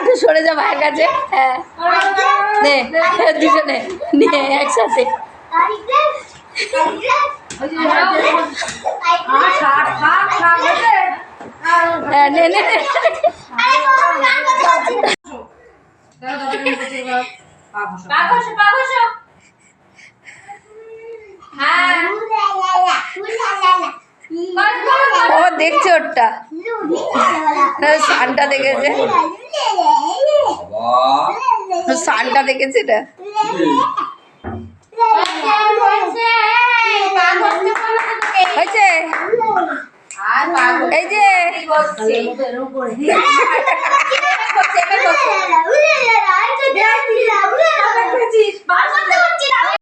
একটু সরে যা ভাইয়ের কাছে। হ্যাঁ। দুজনে নিয়ে একসাথে। নে নে নে। ও দেখছে ওরটা। না, সানটা দেখেছে? ও সানটা দেখেছে এটা? এই যে।